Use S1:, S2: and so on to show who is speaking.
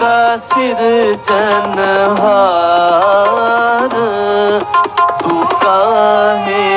S1: ਰਾਖੇਗਾ ਸਿਰਜਨ ਤੂੰ ਕਾਹੇ